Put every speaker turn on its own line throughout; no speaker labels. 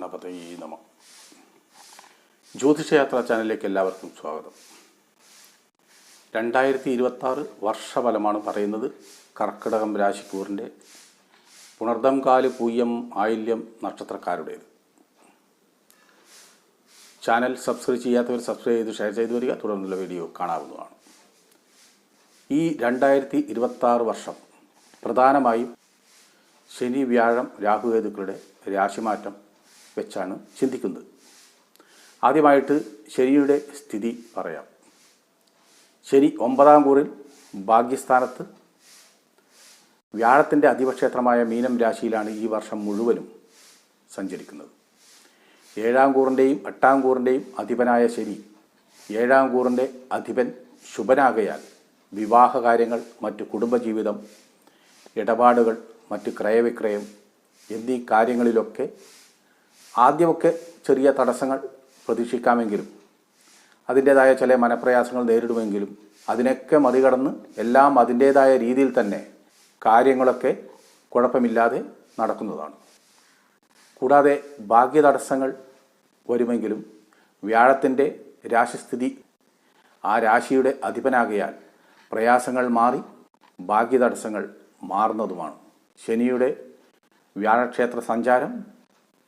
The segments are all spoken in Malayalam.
ഗണപതി നമ. ജ്യോതിഷയാത്ര ചാനലിലേക്ക് എല്ലാവർക്കും സ്വാഗതം. രണ്ടായിരത്തി ഇരുപത്തി ആറ് വർഷഫലമാണ് പറയുന്നത് കർക്കിടകം രാശിക്കൂറിന്റെ പുണർദം കാൽ പൂയം ആയില്യം നക്ഷത്രക്കാരുടേത്. ചാനൽ സബ്സ്ക്രൈബ് ചെയ്യാത്തവർ സബ്സ്ക്രൈബ് ചെയ്ത് ഷെയർ ചെയ്തു വരിക. തുടർന്നുള്ള വീഡിയോ കാണാവുന്നതാണ്. ഈ രണ്ടായിരത്തി ഇരുപത്തി വർഷം പ്രധാനമായും ശനി വ്യാഴം രാഹുകേതുക്കളുടെ രാശിമാറ്റം വെച്ചാണ് ചിന്തിക്കുന്നത്. ആദ്യമായിട്ട് ശരിയുടെ സ്ഥിതി പറയാം. ശരി ഒമ്പതാം കൂറിൽ ഭാഗ്യസ്ഥാനത്ത്. വ്യാഴത്തിന്റെ അധിപക്ഷേത്രമായ മീനം രാശിയിലാണ് ഈ വർഷം മുഴുവനും സഞ്ചരിക്കുന്നത്. ഏഴാം കൂറിന്റെയും എട്ടാം കൂറിന്റെയും അധിപനായ ശനി ഏഴാം കൂറിന്റെ അധിപൻ ശുഭനാകയാൽ വിവാഹ കാര്യങ്ങൾ മറ്റു കുടുംബജീവിതം ഇടപാടുകൾ മറ്റ് ക്രയവിക്രയം എന്നീ കാര്യങ്ങളിലൊക്കെ ആദ്യമൊക്കെ ചെറിയ തടസ്സങ്ങൾ പ്രതീക്ഷിക്കാമെങ്കിലും അതിന്റേതായ ചില മനപ്രയാസങ്ങൾ നേരിടുമെങ്കിലും അതിനൊക്കെ മറികടന്ന് എല്ലാം അതിന്റേതായ രീതിയിൽ തന്നെ കാര്യങ്ങളൊക്കെ കുഴപ്പമില്ലാതെ നടക്കുന്നതാണ്. കൂടാതെ ഭാഗ്യ തടസ്സങ്ങൾ വരുമെങ്കിലും വ്യാഴത്തിന്റെ രാശിസ്ഥിതി ആ രാശിയുടെ അധിപനാകയാൽ പ്രയാസങ്ങൾ മാറി ഭാഗ്യ തടസ്സങ്ങൾ മാറുന്നതുമാണ്. ശനിയുടെ വ്യാഴക്ഷേത്ര സഞ്ചാരം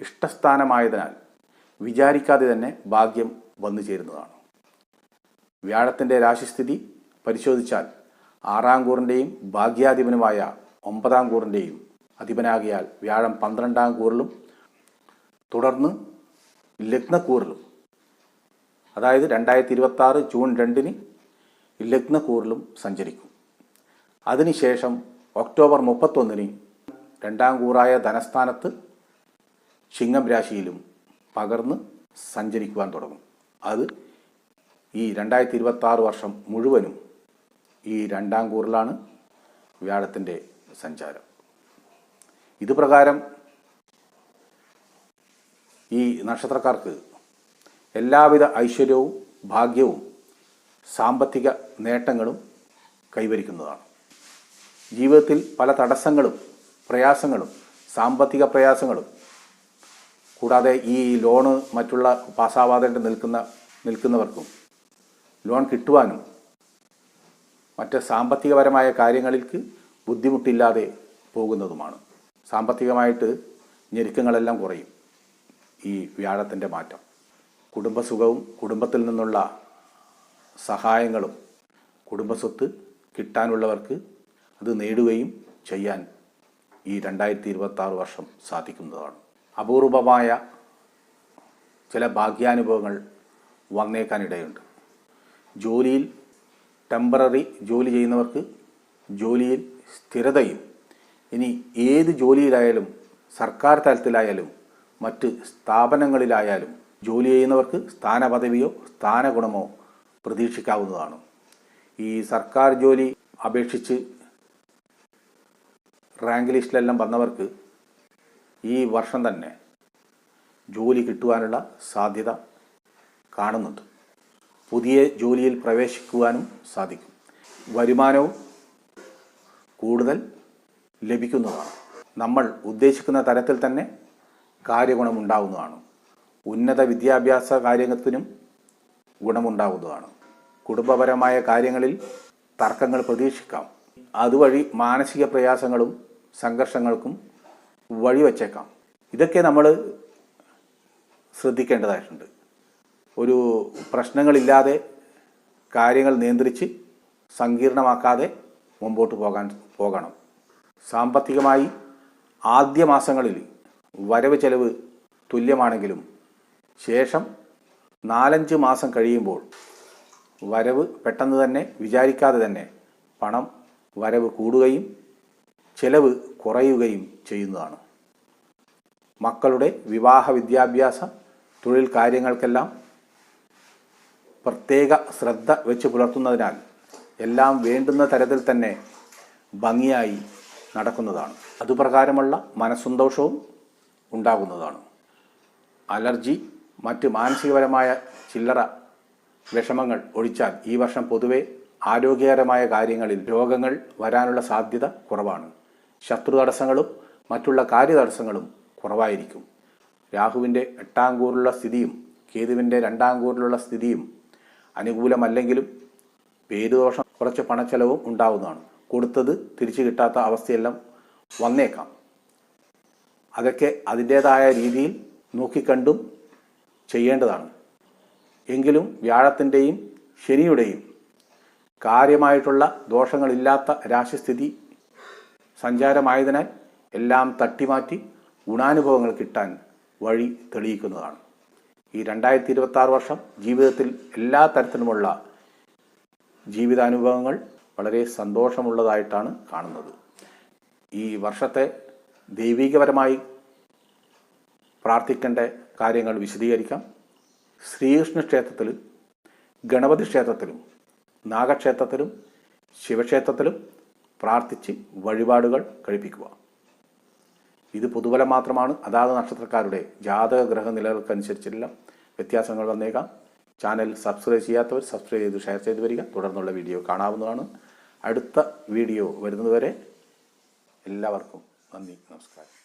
ഇഷ്ടസ്ഥാനമായതിനാൽ വിചാരിക്കാതെ തന്നെ ഭാഗ്യം വന്നു ചേരുന്നതാണ്. വ്യാഴത്തിന്റെ രാശിസ്ഥിതി പരിശോധിച്ചാൽ ആറാം കൂറിന്റെയും ഭാഗ്യാധിപനുമായ ഒമ്പതാം കൂറിന്റെയും അധിപനാകിയാൽ വ്യാഴം പന്ത്രണ്ടാം കൂറിലും തുടർന്ന് ലഗ്നക്കൂറിലും. അതായത് രണ്ടായിരത്തി ഇരുപത്തി ആറ് ജൂൺ രണ്ടിന് ലഗ്നക്കൂറിലും സഞ്ചരിക്കും. അതിനുശേഷം ഒക്ടോബർ മുപ്പത്തൊന്നിന് രണ്ടാം കൂറായ ധനസ്ഥാനത്ത് ചിങ്ങം രാശിയിലും പകർന്ന് സഞ്ചരിക്കുവാൻ തുടങ്ങും. അത് ഈ രണ്ടായിരത്തി ഇരുപത്തി വർഷം മുഴുവനും ഈ രണ്ടാം കൂറിലാണ് വ്യാഴത്തിന്റെ സഞ്ചാരം. ഇതുപ്രകാരം ഈ നക്ഷത്രക്കാർക്ക് എല്ലാവിധ ഐശ്വര്യവും ഭാഗ്യവും സാമ്പത്തിക നേട്ടങ്ങളും കൈവരിക്കുന്നതാണ്. ജീവിതത്തിൽ പല തടസ്സങ്ങളും പ്രയാസങ്ങളും സാമ്പത്തിക പ്രയാസങ്ങളും കൂടാതെ ഈ ലോണ് മറ്റുള്ള പാസ്സാവാതെ നിൽക്കുന്ന നിൽക്കുന്നവർക്കും ലോൺ കിട്ടുവാനും മറ്റ് സാമ്പത്തികപരമായ കാര്യങ്ങൾക്ക് ബുദ്ധിമുട്ടില്ലാതെ പോകുന്നതുമാണ്. സാമ്പത്തികമായിട്ട് ഞെരുക്കങ്ങളെല്ലാം കുറയും ഈ വ്യാഴത്തിന്റെ മാറ്റം. കുടുംബസുഖവും കുടുംബത്തിൽ നിന്നുള്ള സഹായങ്ങളും കുടുംബസ്വത്ത് കിട്ടാനുള്ളവർക്ക് അത് നേടുകയും ചെയ്യാൻ ഈ രണ്ടായിരത്തി ഇരുപത്തി വർഷം സാധിക്കുന്നതാണ്. അപൂർവമായ ചില ഭാഗ്യാനുഭവങ്ങൾ വന്നേക്കാനിടയുണ്ട്. ജോലിയിൽ ടെമ്പററി ജോലി ചെയ്യുന്നവർക്ക് ജോലിയിൽ സ്ഥിരതയും ഇനി ഏത് ജോലിയിലായാലും സർക്കാർ തലത്തിലായാലും മറ്റ് സ്ഥാപനങ്ങളിലായാലും ജോലി ചെയ്യുന്നവർക്ക് സ്ഥാനപദവിയോ സ്ഥാനഗുണമോ പ്രതീക്ഷിക്കാവുന്നതാണ്. ഈ സർക്കാർ ജോലി അപേക്ഷിച്ച് റാങ്ക് ലിസ്റ്റിലെല്ലാം വന്നവർക്ക് ഈ വർഷം തന്നെ ജോലി കിട്ടുവാനുള്ള സാധ്യത കാണുന്നുണ്ട്. പുതിയ ജോലിയിൽ പ്രവേശിക്കുവാനും സാധിക്കും. വരുമാനവും കൂടുതൽ ലഭിക്കുന്നതാണ്. നമ്മൾ ഉദ്ദേശിക്കുന്ന തരത്തിൽ തന്നെ കാര്യഗുണമുണ്ടാവുന്നതാണ്. ഉന്നത വിദ്യാഭ്യാസ കാര്യത്തിനും ഗുണമുണ്ടാവുന്നതാണ്. കുടുംബപരമായ കാര്യങ്ങളിൽ തർക്കങ്ങൾ പ്രതീക്ഷിക്കാം. അതുവഴി മാനസിക പ്രയാസങ്ങളും സംഘർഷങ്ങൾക്കും വഴിവച്ചേക്കാം ഇതൊക്കെ നമ്മൾ ശ്രദ്ധിക്കേണ്ടതായിട്ടുണ്ട്. ഒരു പ്രശ്നങ്ങളില്ലാതെ കാര്യങ്ങൾ നിയന്ത്രിച്ച് സങ്കീർണമാക്കാതെ മുമ്പോട്ട് പോകാൻ പോകണം. സാമ്പത്തികമായി ആദ്യ മാസങ്ങളിൽ വരവ് ചെലവ് തുല്യമാണെങ്കിലും ശേഷം നാലഞ്ച് മാസം കഴിയുമ്പോൾ വരവ് പെട്ടെന്ന് തന്നെ വിചാരിക്കാതെ തന്നെ പണം വരവ് കൂടുകയും ചെലവ് കുറയുകയും ചെയ്യുന്നതാണ്. മക്കളുടെ വിവാഹ വിദ്യാഭ്യാസ തൊഴിൽ കാര്യങ്ങൾക്കെല്ലാം പ്രത്യേക ശ്രദ്ധ വെച്ച് പുലർത്തുന്നതിനാൽ എല്ലാം വേണ്ടുന്ന തരത്തിൽ തന്നെ ഭംഗിയായി നടക്കുന്നതാണ്. അതുപ്രകാരമുള്ള മനസ്സന്തോഷവും ഉണ്ടാകുന്നതാണ്. അലർജി മറ്റ് മാനസികപരമായ ചില്ലറ വിഷമങ്ങൾ ഒഴിച്ചാൽ ഈ വർഷം പൊതുവെ ആരോഗ്യകരമായ കാര്യങ്ങളിൽ രോഗങ്ങൾ വരാനുള്ള സാധ്യത കുറവാണ്. ശത്രു തടസ്സങ്ങളും മറ്റുള്ള കാര്യതടസ്സങ്ങളും കുറവായിരിക്കും. രാഹുവിന്റെ എട്ടാം കൂറിലുള്ള സ്ഥിതിയും കേതുവിന്റെ രണ്ടാം കൂറിലുള്ള സ്ഥിതിയും അനുകൂലമല്ലെങ്കിലും പേരുദോഷം കുറച്ച് പണച്ചെലവും ഉണ്ടാവുന്നതാണ്. കൊടുത്തത് തിരിച്ചു കിട്ടാത്ത അവസ്ഥയെല്ലാം വന്നേക്കാം. അതൊക്കെ അതിന്റേതായ രീതിയിൽ നോക്കിക്കണ്ടും ചെയ്യേണ്ടതാണ്. എങ്കിലും വ്യാഴത്തിന്റെയും ശനിയുടെയും കാര്യമായിട്ടുള്ള ദോഷങ്ങളില്ലാത്ത രാശിസ്ഥിതി സഞ്ചാരമായതിനാൽ എല്ലാം തട്ടിമാറ്റി ഗുണാനുഭവങ്ങൾ കിട്ടാൻ വഴി തെളിയിക്കുന്നതാണ്. ഈ രണ്ടായിരത്തി ഇരുപത്തി ആറ് വർഷം ജീവിതത്തിൽ എല്ലാ തരത്തിലുമുള്ള ജീവിതാനുഭവങ്ങൾ വളരെ സന്തോഷമുള്ളതായിട്ടാണ് കാണുന്നത്. ഈ വർഷത്തെ ദൈവികപരമായി പ്രാർത്ഥിക്കേണ്ട കാര്യങ്ങൾ വിശദീകരിക്കാം. ശ്രീകൃഷ്ണ ക്ഷേത്രത്തിൽ ഗണപതി ക്ഷേത്രത്തിലും നാഗക്ഷേത്രത്തിലും ശിവക്ഷേത്രത്തിലും പ്രാർത്ഥിച്ച് വഴിപാടുകൾ കഴിപ്പിക്കുക. ഇത് പൊതുബലം മാത്രമാണ്. അതാത് നക്ഷത്രക്കാരുടെ ജാതക ഗ്രഹ ഗ്രഹനിലകൾക്കനുസരിച്ചുള്ള വ്യത്യാസങ്ങൾ വന്നേക്കാം. ചാനൽ സബ്സ്ക്രൈബ് ചെയ്യാത്തവർ സബ്സ്ക്രൈബ് ചെയ്ത് ഷെയർ ചെയ്ത് വരിക. തുടർന്നുള്ള വീഡിയോ കാണാവുന്നതാണ്. അടുത്ത വീഡിയോ വരുന്നതുവരെ എല്ലാവർക്കും നന്ദി. നമസ്കാരം.